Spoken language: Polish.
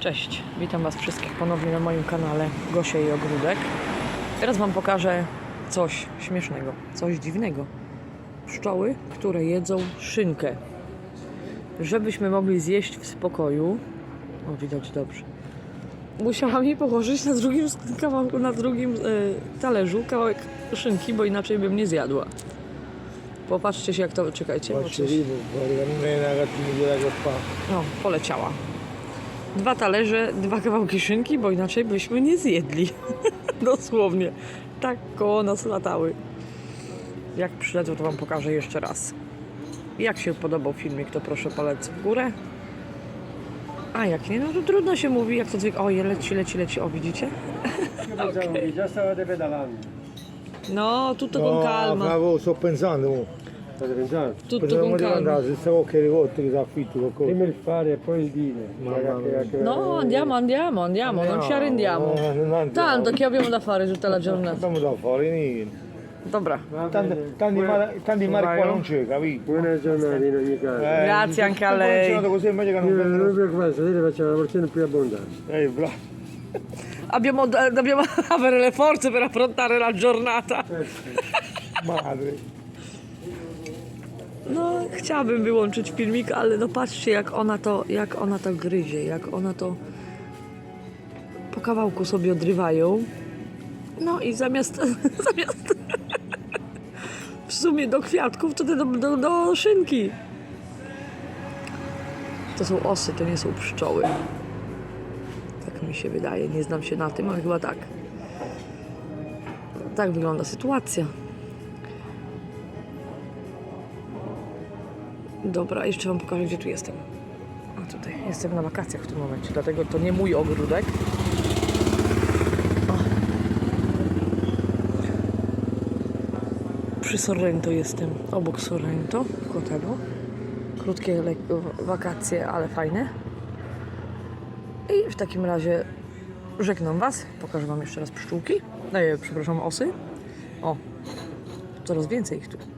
Cześć, witam Was wszystkich ponownie na moim kanale Gosia i Ogródek. Teraz Wam pokażę coś śmiesznego, coś dziwnego. Pszczoły, które jedzą szynkę. Żebyśmy mogli zjeść w spokoju. O, widać dobrze. Musiałam jej położyć na drugim kawałku, na drugim e, talerzu kawałek szynki, bo inaczej bym nie zjadła. Popatrzcie się jak to, czekajcie. bo cattiveria che fa. No, poleciała. Dwa talerze, dwa kawałki szynki, bo inaczej byśmy nie zjedli. Dosłownie. Tak koło nas latały. Jak przylecą, to Wam pokażę jeszcze raz. Jak się podobał filmik, to proszę palec w górę. A jak nie, no to trudno się mówi, jak to zwykle. O, je leci, leci, leci. O, widzicie? Pedalando. No, tutto con calma. bravo, sto pensando. Tutto Potevamo con andare, se stavo che rivolto che ti affitto qualcosa. Prima il fare e poi il dire. No, andiamo, andiamo, andiamo, non ci arrendiamo. Eh, non andiamo. Tanto che abbiamo da fare tutta la giornata. Abbiamo da fare niente. Dobra. Tanti, tanti, mari qua non c'è, capito? Buona giornata in ogni caso. Eh, Grazie anche a lei. così invece che non Io non preoccupate, stasera facciamo la porzione più abbondante. Eh, bravo. Abbiamo, dobbiamo avere le forze per affrontare la giornata. Madre. No, chciałabym wyłączyć filmik, ale no patrzcie jak ona to, jak ona to gryzie, jak ona to po kawałku sobie odrywają. No i zamiast, zamiast w sumie do kwiatków, to te do, do, do szynki. To są osy, to nie są pszczoły. Tak mi się wydaje, nie znam się na tym, ale chyba tak. Tak wygląda sytuacja. Dobra, jeszcze Wam pokażę, gdzie tu jestem. A tutaj, jestem na wakacjach w tym momencie, dlatego to nie mój ogródek. O. Przy Sorrento jestem, obok Sorrento, Kotelo. Krótkie lekko wakacje, ale fajne. I w takim razie żegnam Was. Pokażę Wam jeszcze raz pszczółki. Daję, przepraszam, osy. O, coraz więcej ich tu.